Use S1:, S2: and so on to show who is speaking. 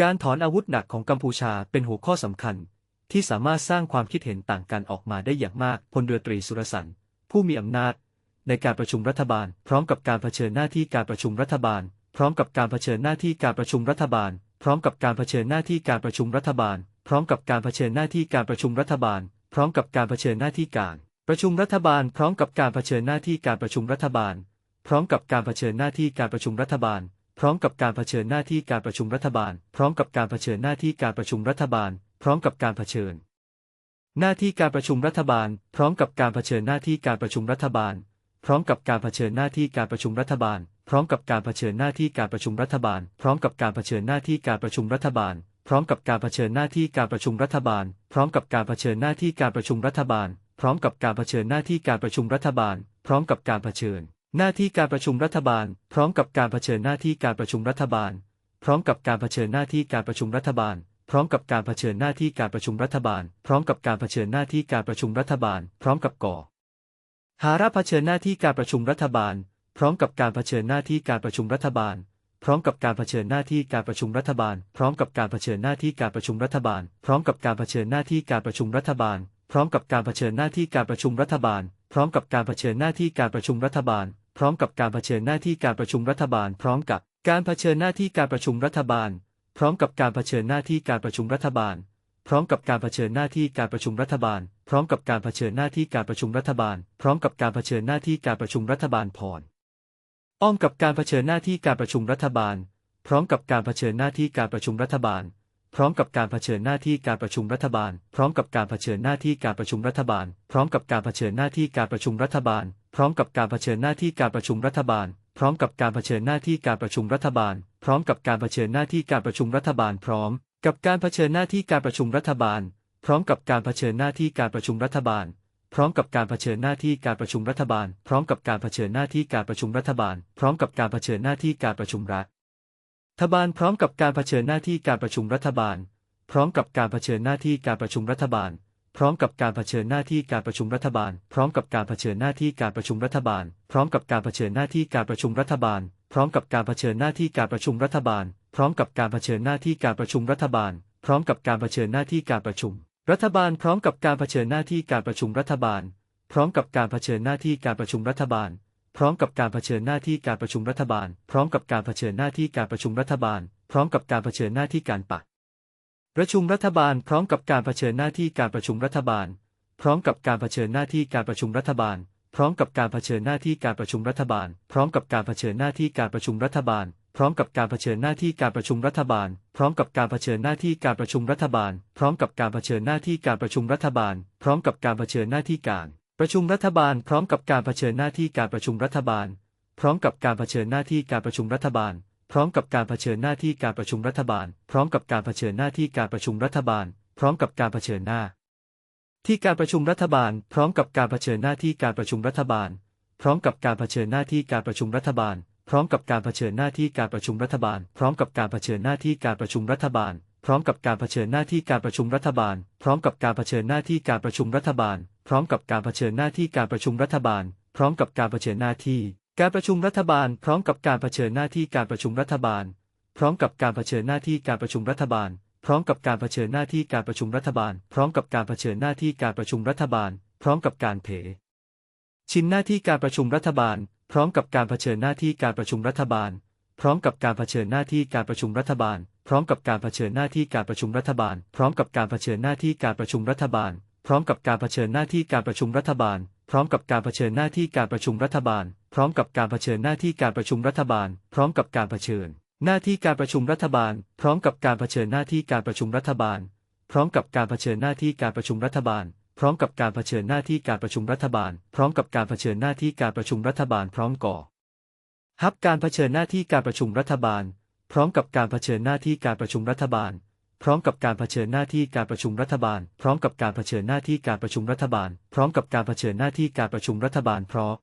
S1: การถอนอาวุธหนักของกัมพูชาเป็นหัวข้อสำคัญ ที่สามารถสร้างความคิดเห็นต่างกันออกมาได้อย่างมากพลเรือตรีสุรสันต์ผู้มีอำนาจ ในการประชุมรัฐบาล พร้อมกับการเผชิญหน้าที่การประชุมรัฐบาล พร้อมกับการเผชิญหน้าที่การประชุมรัฐบาล พร้อมกับการเผชิญหน้าที่การประชุมรัฐบาล พร้อมกับการเผชิญหน้าที่การประชุมรัฐบาล พร้อมกับการเผชิญหน้าที่การ ประชุมรัฐบาล พร้อมกับการเผชิญหน้าที่การประชุมรัฐบาล พร้อมกับการเผชิญหน้าที่การประชุมรัฐบาล ร้อมกับการเผชิญหน้าที่การประชุมรัฐบาล พร้อมกับการเผชิญหน้าที่การประชุมรัฐบาล พร้อมกับการเผชิญ หน้าที่การประชุมรัฐบาล พร้อมกับการเผชิญหน้าที่การประชุมรัฐบาล พร้อมกับการเผชิญหน้าที่การประชุมรัฐบาล พร้อมกับการเผชิญหน้าที่การประชุมรัฐบาล พร้อมกับการเผชิญหน้าที่การประชุมรัฐบาล พร้อมกับการเผชิญหน้าที่การประชุมรัฐบาล พร้อมกับการเผชิญหน้าที่การประชุมรัฐบาล พร้อมกับการเผชิญหน้าที่การประชุมรัฐบาล พร้อมกับการเผชิญ หน้าที่การประชุมรัฐบาล พร้อมกับการเผชิญหน้าที่การประชุมรัฐบาล พร้อมกับการเผชิญหน้าที่การประชุมรัฐบาล พร้อมกับการเผชิญหน้าที่การประชุมรัฐบาล พร้อมกับการเผชิญหน้าที่การประชุมรัฐบาล พร้อมกับก่อ หาระเผชิญหน้าที่การประชุมรัฐบาล พร้อมกับการเผชิญหน้าที่การประชุมรัฐบาล พร้อมกับการเผชิญหน้าที่การประชุมรัฐบาล พร้อมกับการเผชิญหน้าที่การประชุมรัฐบาล พร้อมกับการเผชิญหน้าที่การประชุมรัฐบาล พร้อมกับการเผชิญหน้าที่การประชุมรัฐบาล พร้อมกับการเผชิญหน้าที่การประชุมรัฐบาล พร้อมกับการเผชิญหน้าที่การประชุมรัฐบาล พร้อมกับการเผชิญหน้าที่การประชุมรัฐบาล พร้อมกับการเผชิญหน้าที่การประชุมรัฐบาล พร้อมกับการเผชิญหน้าที่การประชุมรัฐบาล พร้อมกับการเผชิญหน้าที่การประชุมรัฐบาล พร้อมกับการเผชิญหน้าที่การประชุมรัฐบาลพรอ้อมกับการเผชิญหน้าที่การประชุมรัฐบาล พร้อมกับการเผชิญหน้าที่การประชุมรัฐบาล พร้อมกับการเผชิญหน้าที่การประชุมรัฐบาล พร้อมกับการเผชิญหน้าที่การประชุมรัฐบาล พร้อมกับการเผชิญหน้าที่การประชุมรัฐบาล พร้อมกับการเผชิญหน้าที่การประชุมรัฐบาล พร้อมกับการเผชิญหน้าที่การประชุมรัฐบาล พร้อมกับการเผชิญหน้าที่การประชุมรัฐบาล พร้อมกับการเผชิญหน้าที่การประชุมรัฐบาล พร้อมกับการเผชิญหน้าที่การประชุมรัฐบาล พร้อมกับการเผชิญหน้าที่การประชุมรัฐบาล พร้อมกับการเผชิญหน้าที่การประชุมรัฐบาล พร้อมกับการเผชิญหน้าที่การประชุมรัฐ บาลพร้อมกับการเผชิญหน้าที่การประชุมรัฐบาล พร้อมกับการเผชิญหน้าที่การประชุมรัฐบาล พร้อมกับการเผชิญหน้าที่การประชุมรัฐบาล พร้อมกับการเผชิญหน้าที่การประชุมรัฐบาล พร้อมกับการเผชิญหน้าที่การประชุมรัฐบาล พร้อมกับการเผชิญหน้าที่การประชุมรัฐบาล พร้อมกับการเผชิญหน้าที่การประชุมรัฐบาล พร้อมกับการเผชิญหน้าที่การประชุม รัฐบาล พร้อมกับการเผชิญหน้าที่การประชุมรัฐบาล พร้อมกับการเผชิญหน้าที่การประชุมรัฐบาล พร้อมกับการเผชิญหน้าที่การประชุมรัฐบาล พร้อมกับการเผชิญหน้าที่การประชุมรัฐบาล พร้อมกับการเผชิญหน้าที่การปักประชุมรัฐบาล พร้อมกับการเผชิญหน้าที่การประชุมรัฐบาล พร้อมกับการเผชิญหน้าที่การประชุมรัฐบาล พร้อมกับการเผชิญหน้าที่การประชุมรัฐบาล พร้อมกับการเผชิญหน้าที่การประชุมรัฐบาล พร้อมกับการเผชิญหน้าที่การประชุมรัฐบาล พร้อมกับการเผชิญหน้าที่การประชุมรัฐบาล พร้อมกับการเผชิญหน้าที่การประชุมรัฐบาล พร้อมกับการเผชิญหน้าที่การ ประชุมรัฐบาลพร้อมกับการเผชิญหน้าที่การประชุมรัฐบาล พร้อมกับการเผชิญหน้าที่การประชุมรัฐบาล พร้อมกับการเผชิญหน้าที่การประชุมรัฐบาล พร้อมกับการเผชิญหน้าที่การประชุมรัฐบาล พร้อมกับการเผชิญหน้า ที่การประชุมรัฐบาล พร้อมกับการเผชิญหน้าที่การประชุมรัฐบาล พร้อมกับการเผชิญหน้าที่การประชุมรัฐบาล พร้อมกับการเผชิญหน้าที่การประชุมรัฐบาล พร้อมกับการเผชิญหน้าที่การประชุมรัฐบาล พร้อมกับการเผชิญหน้าที่การประชุมรัฐบาล พร้อมกับการเผชิญหน้าที่การประชุมรัฐบาล พร้อมกับการเผชิญหน้าที่การประชุมรัฐบาล พร้อมกับการเผชิญหน้าที่ การประชุมรัฐบาล พร้อมกับการเผชิญหน้าที่การประชุมรัฐบาล พร้อมกับการเผชิญหน้าที่การประชุมรัฐบาล พร้อมกับการเผชิญหน้าที่การประชุมรัฐบาล พร้อมกับการเผชิญหน้าที่การประชุมรัฐบาล พร้อมกับการเถชินหน้าที่การประชุมรัฐบาล พร้อมกับการเผชิญหน้าที่การประชุมรัฐบาล พร้อมกับการเผชิญหน้าที่การประชุมรัฐบาล พร้อมกับการเผชิญหน้าที่การประชุมรัฐบาล พร้อมกับการเผชิญหน้าที่การประชุมรัฐบาล พร้อมกับการเผชิญหน้าที่การประชุมรัฐบาล พร้อมกับการเผชิญหน้าที่การประชุมรัฐบาล พร้อมกับการเผชิญหน้าที่การประชุมรัฐบาล พร้อมกับการเผชิญ หน้าที่การประชุมรัฐบาล พร้อมกับการเผชิญหน้าที่การประชุมรัฐบาล พร้อมกับการเผชิญหน้าที่การประชุมรัฐบาล พร้อมกับการเผชิญหน้าที่การประชุมรัฐบาล พร้อมกับการเผชิญหน้าที่การประชุมรัฐบาล พร้อมก่อฮับการเผชิญหน้าที่การประชุมรัฐบาล พร้อมกับการเผชิญหน้าที่การประชุมรัฐบาล พร้อมกับการเผชิญหน้าที่การประชุมรัฐบาล พร้อมกับการเผชิญหน้าที่การประชุมรัฐบาล พร้อมกับการเผชิญหน้าที่การประชุมรัฐบาลเพราะ